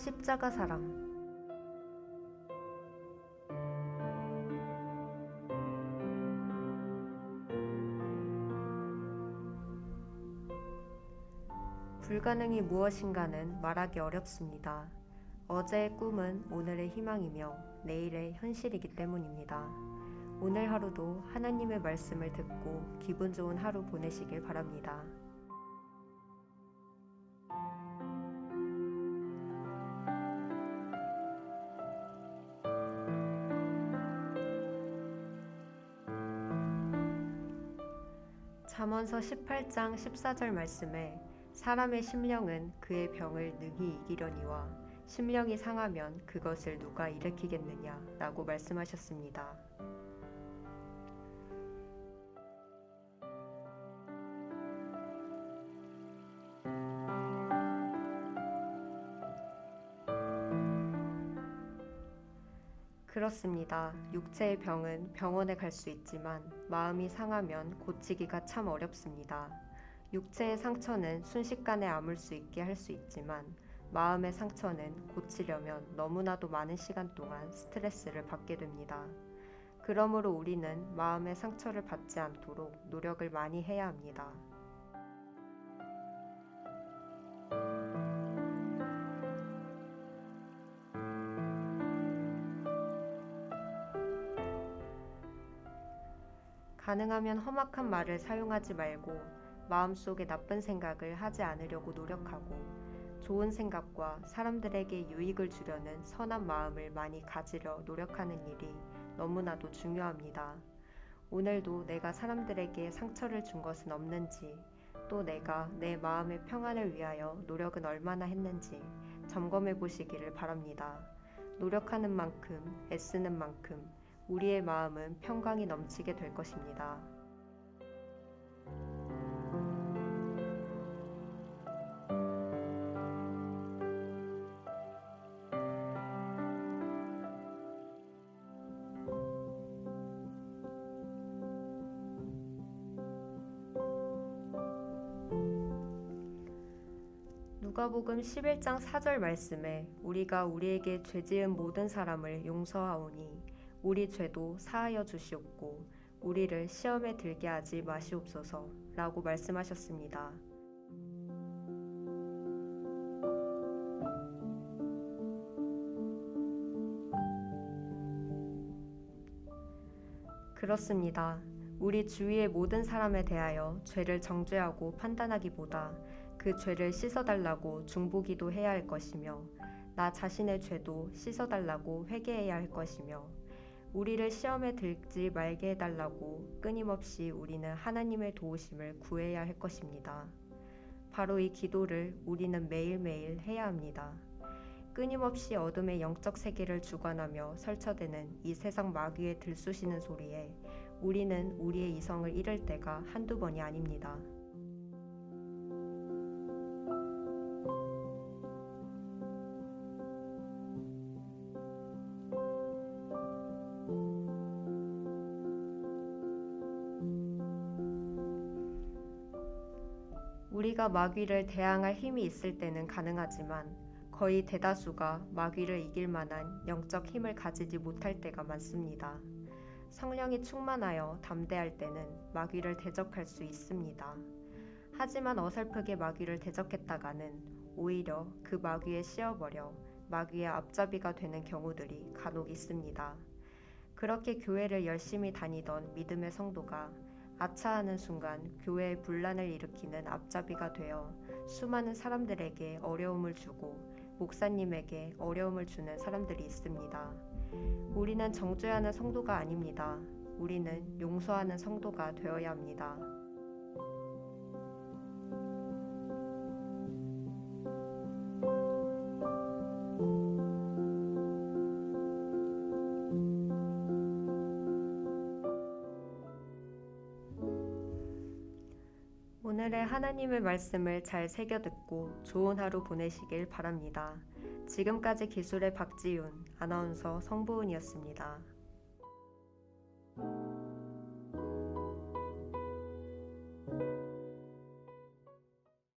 십자가 사랑 불가능이 무엇인가는 말하기 어렵습니다. 어제의 꿈은 오늘의 희망이며 내일의 현실이기 때문입니다. 오늘 하루도 하나님의 말씀을 듣고 기분 좋은 하루 보내시길 바랍니다. 잠언서 18장 14절 말씀에 사람의 심령은 그의 병을 능히 이기려니와 심령이 상하면 그것을 누가 일으키겠느냐라고 말씀하셨습니다. 그렇습니다. 육체의 병은 병원에 갈 수 있지만 마음이 상하면 고치기가 참 어렵습니다. 육체의 상처는 순식간에 아물 수 있게 할 수 있지만 마음의 상처는 고치려면 너무나도 많은 시간 동안 스트레스를 받게 됩니다. 그러므로 우리는 마음의 상처를 받지 않도록 노력을 많이 해야 합니다. 가능하면 험악한 말을 사용하지 말고 마음속에 나쁜 생각을 하지 않으려고 노력하고 좋은 생각과 사람들에게 유익을 주려는 선한 마음을 많이 가지려 노력하는 일이 너무나도 중요합니다. 오늘도 내가 사람들에게 상처를 준 것은 없는지 또 내가 내 마음의 평안을 위하여 노력은 얼마나 했는지 점검해 보시기를 바랍니다. 노력하는 만큼, 애쓰는 만큼 우리의 마음은 평강이 넘치게 될 것입니다. 누가복음 11장 4절 말씀에 우리가 우리에게 죄 지은 모든 사람을 용서하오니 우리 죄도 사하여 주시옵고 우리를 시험에 들게 하지 마시옵소서라고 말씀하셨습니다. 그렇습니다. 우리 주위의 모든 사람에 대하여 죄를 정죄하고 판단하기보다 그 죄를 씻어달라고 중보기도 해야 할 것이며 나 자신의 죄도 씻어달라고 회개해야 할 것이며 우리를 시험에 들지 말게 해달라고 끊임없이 우리는 하나님의 도우심을 구해야 할 것입니다. 바로 이 기도를 우리는 매일매일 해야 합니다. 끊임없이 어둠의 영적 세계를 주관하며 설쳐대는 이 세상 마귀의 들쑤시는 소리에 우리는 우리의 이성을 잃을 때가 한두 번이 아닙니다. 우리가 마귀를 대항할 힘이 있을 때는 가능하지만 거의 대다수가 마귀를 이길 만한 영적 힘을 가지지 못할 때가 많습니다. 성령이 충만하여 담대할 때는 마귀를 대적할 수 있습니다. 하지만 어설프게 마귀를 대적했다가는 오히려 그 마귀에 씌어버려 마귀의 앞잡이가 되는 경우들이 간혹 있습니다. 그렇게 교회를 열심히 다니던 믿음의 성도가 아차하는 순간 교회에 분란을 일으키는 앞잡이가 되어 수많은 사람들에게 어려움을 주고 목사님에게 어려움을 주는 사람들이 있습니다. 우리는 정죄하는 성도가 아닙니다. 우리는 용서하는 성도가 되어야 합니다. 오늘의 하나님의 말씀을 잘 새겨 듣고 좋은 하루 보내시길 바랍니다. 지금까지 기술의 박지윤, 아나운서 성보은이었습니다.